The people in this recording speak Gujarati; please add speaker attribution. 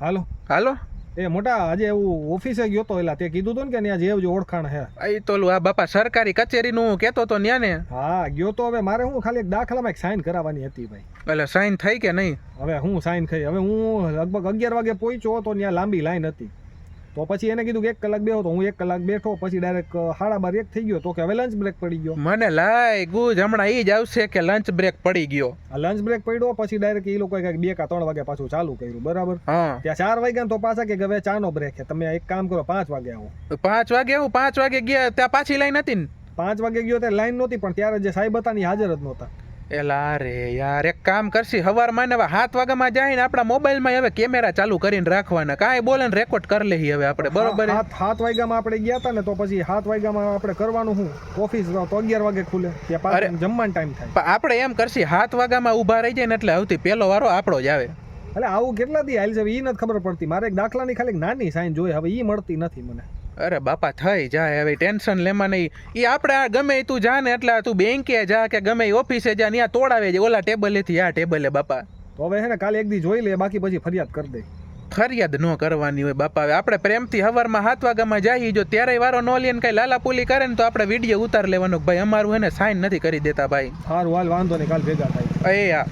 Speaker 1: હાલો.
Speaker 2: હાલો.
Speaker 1: એ મોટા આજે એવું ઓફિસે ગયો તો એલા તે કીધું હતું ને કે ત્યાં જેવ જે ઓળખાણ હે.
Speaker 2: એ તો આ બાપા સરકારી કચેરીનું કહેતો તો ન્યા ને
Speaker 1: હા ગયો તો હવે મારે હું ખાલી એક દાખલામાં એક સાઈન કરાવવાની હતી ભાઈ.
Speaker 2: એટલે સાઈન થઈ કે નહીં?
Speaker 1: હવે હું સાઈન થઈ હવે હું લગભગ અગિયાર વાગે પહોંચ્યો તો ત્યાં લાંબી લાઈન હતી. તો પછી એને કીધું કે એક કલાક બેહો તો હું એક કલાક બેઠો પછી ડાયરેક્ટ સાડા બાર એક થઈ ગયો. તો કે હવે લંચ બ્રેક પડી ગયો.
Speaker 2: મને લાય ગુજ હમણાં એ જ આવશે કે લંચ બ્રેક પડી ગયો.
Speaker 1: આ લંચ બ્રેક પડ્યો પછી ડાયરેક્ટ એ લોકો કંઈક બે કા ત્રણ વાગે પાછું ચાલુ કર્યું બરાબર? ત્યાં ચાર વાગ્યા તો પાછા કે હવે ચાનો બ્રેક છે. તમે એક કામ કરો પાંચ વાગે આવો.
Speaker 2: પાંચ વાગે આવું પાંચ વાગે ગયા ત્યાં પાછી લાઈન હતી ને?
Speaker 1: પાંચ વાગે ગયો ત્યાં લાઈન નહોતી પણ ત્યારે જે સાહેબ હતા ને હાજર જ નહોતા.
Speaker 2: એલા રે યાર એક કામ કરશી સવારમાં હવે સાત વાગ્યામાં જાય ને આપણા મોબાઈલમાં હવે કેમેરા ચાલુ કરીને રાખવાના. કાંઈ બોલે ને રેકોર્ડ કરી લઈએ હવે આપણે બરોબર હે?
Speaker 1: સાત વાગ્યામાં આપણે ગયા હતા ને તો પછી સાત વાગ્યામાં આપણે કરવાનું શું? ઓફિસ તો અગિયાર વાગે ખુલે
Speaker 2: અરે.
Speaker 1: જમવાનું ટાઈમ થાય.
Speaker 2: પણ આપણે એમ કરશી સાત વાગ્યામાં ઊભા રહી જાય ને એટલે આવતી પહેલો વારો આપણો જ આવે.
Speaker 1: એટલે આવું કેટલા દી હાલ છે? એ નથી ખબર પડતી. મારે એક દાખલાની ખાલી નાની સાઈન જોઈએ હવે એ મળતી નથી મને.
Speaker 2: અરે બાપા થઈ જાય. હવે ટેન્શન લેમાં નહીં. એ આપણે આ ગમે તું જા ને એટલે તું બેંકે જા કે ગમે ઓફિસે જા ત્યાં તોડાવે છે. ઓલા ટેબલેથી આ ટેબલે બાપા.
Speaker 1: તો હવે હે ને કાલે એક દી જોઈ લે બાકી પછી ફરિયાદ કરી દે.
Speaker 2: ફરિયાદ ન કરવાની હોય બાપા. હવે આપણે પ્રેમથી હવારમાં હાથ વાગામાં જઈએ જો ત્યારે વારો ન લે ને કઈ લાલાપુલી કરે ને તો આપણે વીડિયો ઉતાર લેવાનો ભાઈ અમારું એને સાઈન નથી કરી દેતા ભાઈ.
Speaker 1: સારું હાલ વાંધો નહીં કાલ ભેગા થાય.
Speaker 2: એ આ.